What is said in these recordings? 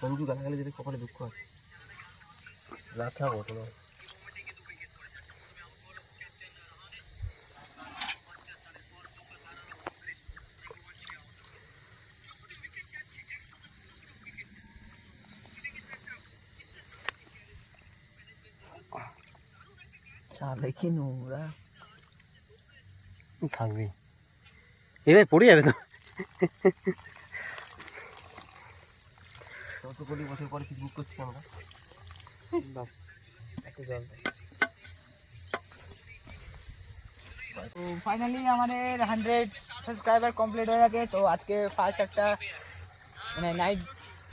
সঞ্জু গালাগালি যদি কপালে দুঃখ আছে। রাত খাব তোমার চালে কি নোংরা থাকবি। এবার পড়ে যাবে তো। কোটি বছর পরে পিকনিক করছি আমরা। তো ফাইনালি আমাদের হান্ড্রেড সাবস্ক্রাইবার কমপ্লিট হয়ে গেছে। তো আজকে ফার্স্ট একটা মানে নাইট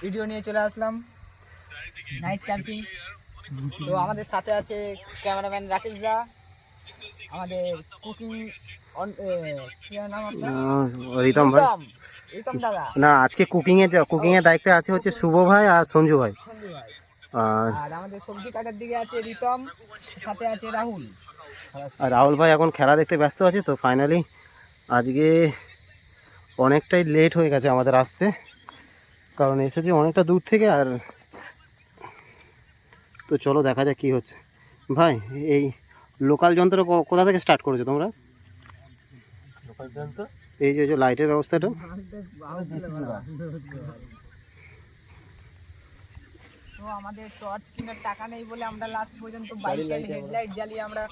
ভিডিও নিয়ে চলে আসলাম। নাইট ক্যাম্পিং তো আমাদের সাথে আছে ক্যামেরাম্যান রাকেশ দা আমাদের কুকিং রিতম ভাই। না আজকে কুকিং এর কুকিং এর দায়িত্বে আছে হচ্ছে শুভ ভাই আর সঞ্জু ভাই। আর আমাদের সবজি কাটার দিকে আছে রিতম সাথে আছে রাহুল। আর রাহুল ভাই এখন খেলা দেখতে ব্যস্ত আছে তো ফাইনালি আজকে অনেকটাই লেট হয়ে গেছে আমাদের আসতে। কারণ এসেছি অনেকটা দূর থেকে আর তো চলো দেখা যাক কী হচ্ছে। ভাই এই লোকাল যন্ত্র কোথা থেকে স্টার্ট করেছ তোমরা? এই যে লাইটের ব্যবস্থাটা। তো আমাদের টর্চ কেনার টাকা নেই বলে আমরা লাস্ট পর্যন্ত বাইকের হেডলাইট জ্বালিয়ে আমরা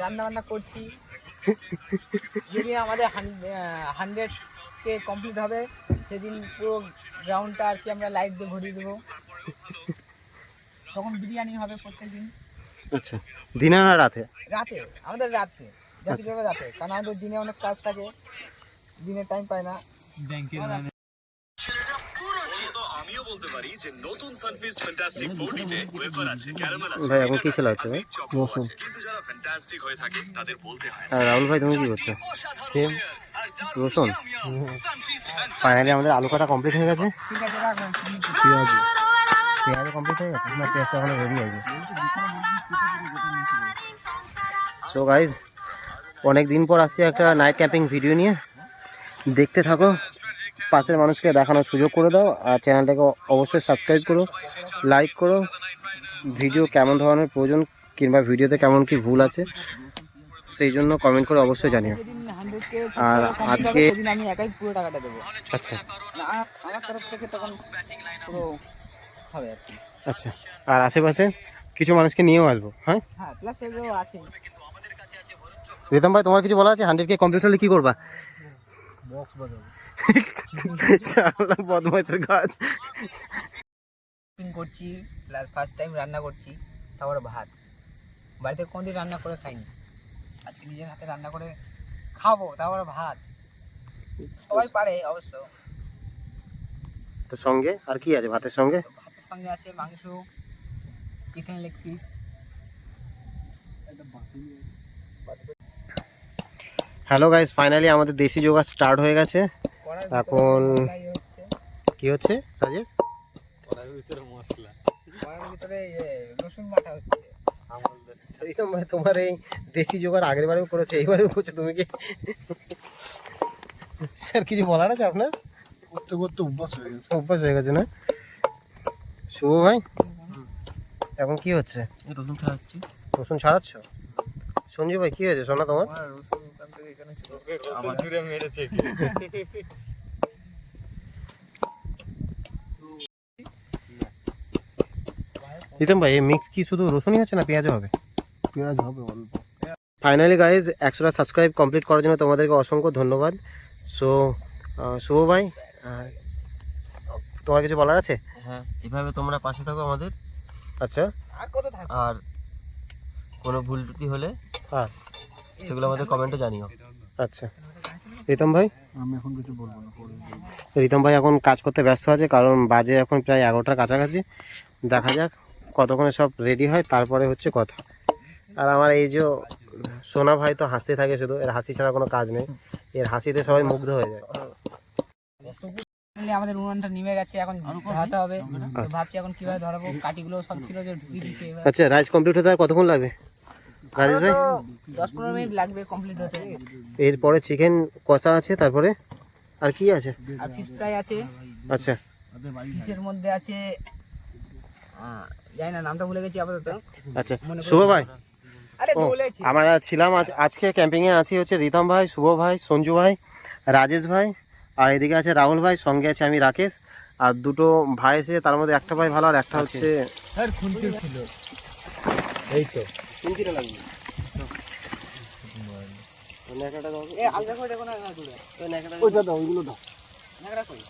রান্না বান্না করছি যেদিন আমাদের হান্ড্রেড কে কমপ্লিট হবে। সেদিন পুরো গ্রাউন্ডটা আর কি আমরা লাইট দিয়ে ভরিয়ে দেবো। তখন বিরিয়ানি হবে প্রত্যেকদিন। আচ্ছা। দিনে না রাতে? রাতে আমাদের রাতে। যাতে রাতে? কারণ আমাদের দিনে অনেক কাজ থাকে দিনে টাইম পায় না। আমিও বলতে পারি যে নতুন সানফিস্ট ফ্যান্টাস্টিক 40 তে ওয়েফার আছে ক্যারামেল আছে ভাই এখন কী খেলা হচ্ছে ভাই? হয়ে হয়। আর রাহুল ভাই তুমি কী করছ? সেম রসুন ফাইনালি আমাদের আলু কাটা কমপ্লিট হয়ে গেছে? ঠিক আছে রাখবেন পেঁয়াজ। পেঁয়াজ কমপ্লিট হয়ে গেছে? না পেঁয়াজটা এখনও রেডি আছে সো গাইজ অনেক দিন পর আসছি একটা নাইট ক্যাম্পিং ভিডিও নিয়ে। দেখতে থাকো। পাশের মানুষকে দেখানোর সুযোগ করে দাও আর চ্যানেলটাকে অবশ্যই সাবস্ক্রাইব করো লাইক করো। ভিডিও কেমন ধরনের প্রয়োজন কিংবা ভিডিওতে কেমন কি ভুল আছে, সেই জন্য কমেন্ট করে অবশ্যই জানিও। আর আজকে- আচ্ছা। আর আচ্ছা। আর আশেপাশে কিছু মানুষকে নিয়েও আসব হ্যাঁ? হ্যাঁ রিতম ভাই তোমার কিছু বলা আছে? হান্ড্রেড কে কমপ্লিট হলে কি করবা? বক্স বাজাবো। শালা বদমাইশের কাজ। করছি ফার্স্ট টাইম রান্না করছি তারপরে ভাত। বাড়িতে কোনদিন রান্না করে খাইনি। আজকে নিজের হাতে রান্না করে খাব তারপরে ভাত। সবাই পারে অবশ্য। তো সঙ্গে? আর কি আছে ভাতের সঙ্গে? ভাতের সঙ্গে আছে মাংস chicken leg piece hello guys finally আমাদের দেশি যোগা স্টার্ট হয়ে গেছে। এখন হচ্ছে। কি হচ্ছে রাজেশ? তোমার এই দেশি যোগার আগের বারেও করেছে এইবারেও করছ তুমি কি? স্যার কিছু বলার আছে আপনার? করতে করতে অভ্যাস হয়ে গেছে। অভ্যাস হয়ে গেছে না? শুভ ভাই এখন কি হচ্ছে? রসুন খাওয়াচ্ছি রসুন ছাড়াচ্ছ? সঞ্জু ভাই কি হয়েছে? শোনা তোমার। রসুন ওখান থেকে এখানে ভাই এই মিক্স কি শুধু রসুনই হচ্ছে না পেঁয়াজও হবে? পেঁয়াজ হবে অল্প। ফাইনালি গাইজ একশোটা সাবস্ক্রাইব কমপ্লিট করার জন্য তোমাদেরকে অসংখ্য ধন্যবাদ। সো শুভ ভাই তোমার কিছু বলার আছে? হ্যাঁ এভাবে তোমরা পাশে থাকো আমাদের। আচ্ছা। আর কত আর কোনো ভুল ত্রুটি হলে হ্যাঁ। সেগুলো আমাদের কমেন্টে জানিও। আচ্ছা। রিতম ভাই? আমি এখন কিছু বলব না রিতম ভাই এখন কাজ করতে ব্যস্ত আছে কারণ বাজে এখন প্রায় এগারোটার কাছাকাছি। দেখা যাক কতক্ষণে সব রেডি হয় তারপরে হচ্ছে কথা। আর আমার এই যে সোনা ভাই তো হাসতে থাকে শুধু এর হাসি ছাড়া কোনো কাজ নেই। এর হাসিতে সবাই মুগ্ধ হয়ে যায়। আমাদের উনুনটা নিমে গেছে এখন ধরাতে হবে। ভাবছি এখন কীভাবে ধরাবো কাটিগুলো সব ছিল যে আচ্ছা রাইস কমপ্লিট হতে আর কতক্ষণ লাগবে? রাজেশ ভাই? তো দশ পনেরো মিনিট লাগবে কমপ্লিট হতে। এরপরে চিকেন কষা আছে তারপরে আর কি আছে? আর ফিশ ফ্রাই আছে। আচ্ছা। কিসের মধ্যে আছে জানি না নামটা ভুলে গেছি আপাতত। আচ্ছা। শুভ ভাই। আমরা ছিলাম আজ আজকে ক্যাম্পিংয়ে আছি হচ্ছে রিতম ভাই শুভ ভাই সঞ্জু ভাই রাজেশ ভাই আর এদিকে আছে রাহুল ভাই সঙ্গে আছে আমি রাকেশ। আর দুটো ভাই এসে তার মধ্যে একটা ভাই ভালো আর একটা হচ্ছে আর খুঁজতে ছিল এই তো এ আলগা করে দেখো না না দূরে ওইটা দাও ওইগুলো দাও। ন্যাকড়া কই?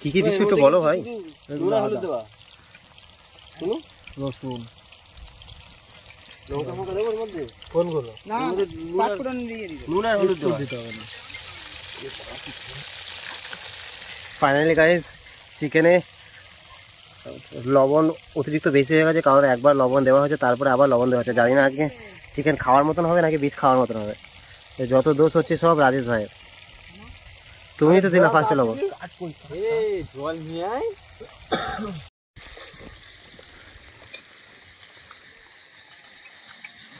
কি কি দিচ্ছি একটু বলো ভাই? দেবা শুনো? রসুন। লঙ্কা ফঙ্কা দেবো ওর মধ্যে? কোনগুলো? না পাঁচ ফোড়ন দিয়ে দিবে। নুন আর হলুদ দিতে হবে না। ফাইনালি গাইজ চিকেনে লবণ অতিরিক্ত বেশি হয়ে গেছে কারণ একবার লবণ দেওয়া হয়েছে তারপরে আবার লবণ দেওয়া হচ্ছে জানি না আজকে চিকেন খাওয়ার মতন হবে নাকি বীজ খাওয়ার মতন হবে। যত দোষ হচ্ছে সব রাজেশ ভাইয়ের। তুমি তো দিলা ফার্স্টে লবণ। জল নিয়ে আয়।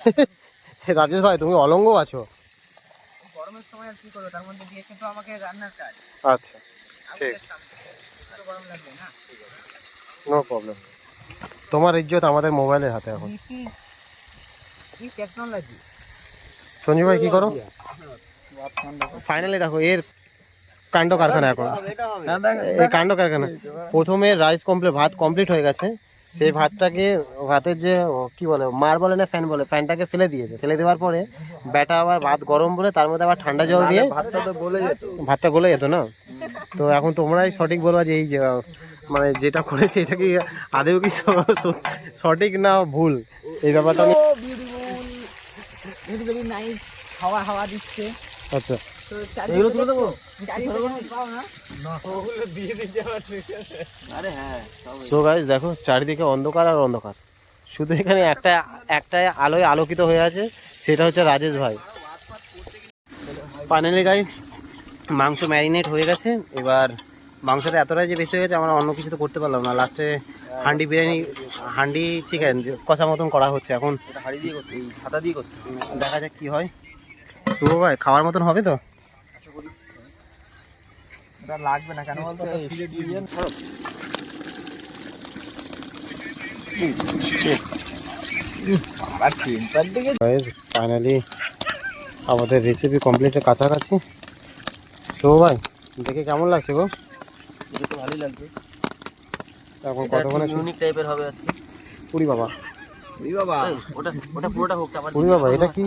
রাজেশ ভাই তুমি অলঙ্গ আছো? গরমের সময় আর কি করব? তার মধ্যে দিয়েছে তো আমাকে রান্নার কাজ। আচ্ছা। আরও গরম লাগবে না? নো প্রবলেম তোমার ইজ্জত আমাদের মোবাইলের হাতে এখন। টেকনোলজি সঞ্জু ভাই কি করো? ফাইনালি দেখো এর কাণ্ড কারখানা এখন। এই কাণ্ড কারখানা। প্রথমে রাইস কমপ্লিট ভাত কমপ্লিট হয়ে গেছে। সেই ভাতটাকে ভাতের যে ও, কি বলে মার বলে না ফ্যান বলে ফ্যানটাকে ফেলে দিয়েছে। ফেলে দেওয়ার পরে ব্যাটা আবার ভাত গরম বলে তার মধ্যে আবার ঠান্ডা জল দিয়ে ভাতটা তো বলে যেত। ভাতটা গলে যেত না? তো এখন তোমরাই সঠিক বলবা যে এই যে মানে যেটা করেছে এটা কি আদেও কি স- স- সঠিক না ভুল? এই ব্যাপারটা আমি হাওয়া হাওয়া দিচ্ছে। আচ্ছা। এগুলো তুলে দেবো? আরে হ্যাঁ সো গাইজ দেখো চারিদিকে অন্ধকার আর অন্ধকার। শুধু এখানে একটা একটা আলোয় আলোকিত হয়ে আছে সেটা হচ্ছে রাজেশ ভাই। ফাইনালি গাইজ মাংস ম্যারিনেট হয়ে গেছে। এবার মাংসটা এতটাই যে বেশি হয়ে গেছে আমরা অন্য কিছু তো করতে পারলাম না। লাস্টে হান্ডি বিরিয়ানি হান্ডি চিকেন কষা মতন করা হচ্ছে। এখন হাড়ি দিয়ে করতে ছাতা দিয়ে করতে দেখা যাক কি হয়। শুভ ভাই খাওয়ার মতন হবে তো? লাগবে না কেন বলতো? আর টেম্পার দিকে ফাইনালি আমাদের রেসিপি কমপ্লিটের কাছাকাছি। শুভ ভাই দেখে কেমন লাগছে গো? তো ভালোই লাগবে। এখন কতক্ষণে ইউনিক টাইপের হবে আজকে। পুরি বাবা। ওই বাবা? ওটা ওটা পুরোটা হোক আবার পুরি বাবা এটা কি?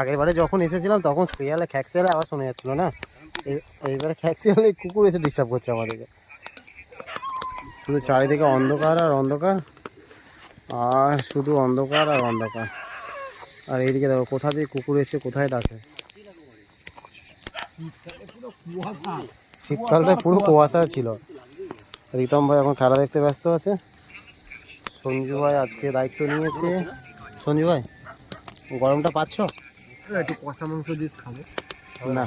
আগের বারে যখন এসেছিলাম তখন শিয়ালে খ্যাক শিয়ালে আবার শোনা যাচ্ছিল না? এইবারে খ্যাক শিয়ালে কুকুর এসে ডিস্টার্ব করছে আমাদেরকে। শুধু চারিদিকে অন্ধকার আর অন্ধকার আর শুধু অন্ধকার আর অন্ধকার। আর এইদিকে দেখো কোথা দিয়ে কুকুর এসে কোথায় ডাকে? শীতকালটা পুরো কুয়াশা ছিল। রিতম ভাই এখন খেলা দেখতে ব্যস্ত আছে। সঞ্জু ভাই আজকে দায়িত্ব নিয়েছে। সঞ্জু ভাই গরমটা পাচ্ছ? একটু কষা মাংস দিস খাব। না।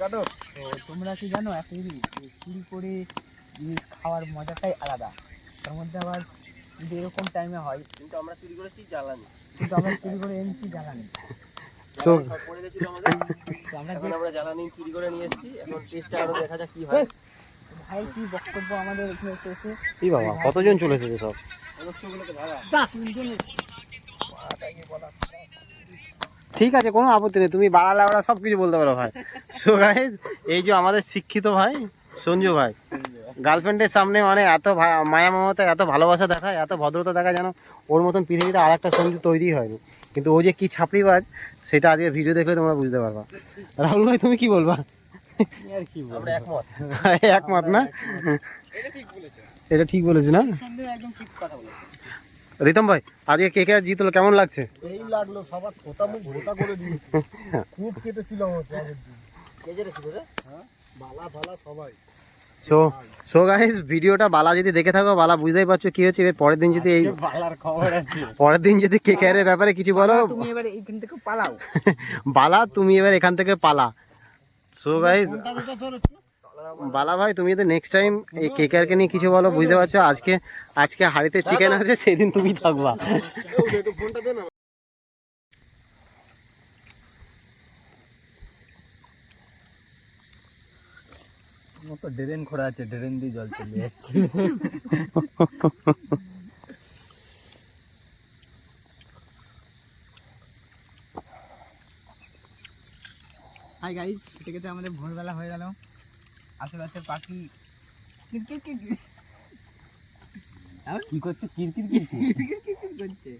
কাটো। তো তোমরা কি জানো যে চুরি করে জিনিস খাওয়ার মজাটাই আলাদা। তার মধ্যে আবার যদি এরকম টাইমে হয় কিন্তু আমরা চুরি করেছি জ্বালানি। কিন্তু আমরা চুরি করে এনেছি জ্বালানি সো সব পড়ে গেছিল আমাদের তো আমরা যে এখন আমরা জ্বালানি চুরি করে নিয়ে এসেছি। এখন টেস্টটা আরও দেখা যাক কি হয়। ভাই কি বক্তব্য আমাদের এখানে কি বাবা কতজন চলে এসেছে সব? ঠিক আছে কোনো আপত্তি নেই। তুমি বাড়ালে আমরা সব কিছু বলতে পারো ভাই। সো গাইজ এই যে আমাদের শিক্ষিত ভাই সঞ্জু ভাই গার্লফ্রেন্ডের সামনে মানে এত ভা- মায়া মমতা এত ভালোবাসা দেখায় এত ভদ্রতা দেখায় যেন ওর মতন পৃথিবীতে আর একটা সঞ্জু তৈরি হয়নি। কিন্তু ও যে কি ছাপড়িবাজ সেটা আজকে ভিডিও দেখলে তোমরা বুঝতে পারবা। রাহুল ভাই তুমি কি বলবা? একমত। একমত না? এটা ঠিক বলেছি। না? সন্দেহ একদম ঠিক কথা বলে রিতম ভাই আজকে কে কে জিতলো কেমন লাগছে? এই লাগল সবার থোতা মুখ করে দিয়েছে। খুব চেটেছিল আমার সো সো গাইস ভিডিওটা বালা যদি দেখে থাকো বালা বুঝতেই পারছ কি হচ্ছে। এর পরের দিন যদি এই বালার খবর আছে। পরের দিন যদি কে কে ব্যাপারে কিছু বলো। তুমি এবারে এইখান থেকে পালাও। বালা তুমি এবার এখান থেকে পালা। সো গাইস বালা ভাই তুমি যদি নেক্সট টাইম এই কেকারকে নিয়ে কিছু বলো বুঝতে পারছ? আজকে আজকে হাড়িতে চিকেন আছে সেদিন তুমি থাকবা। মতো ড্রেন খোঁড়া আছে ড্রেন দিয়ে জল চলে যাচ্ছে। হাই গাইস খেতে খেতে আমাদের ভোরবেলা হয়ে গেল। আশেপাশে পাখি কিরকির কিরকির। কি করছে? কিরকির। কিরকির কিরকির করছে?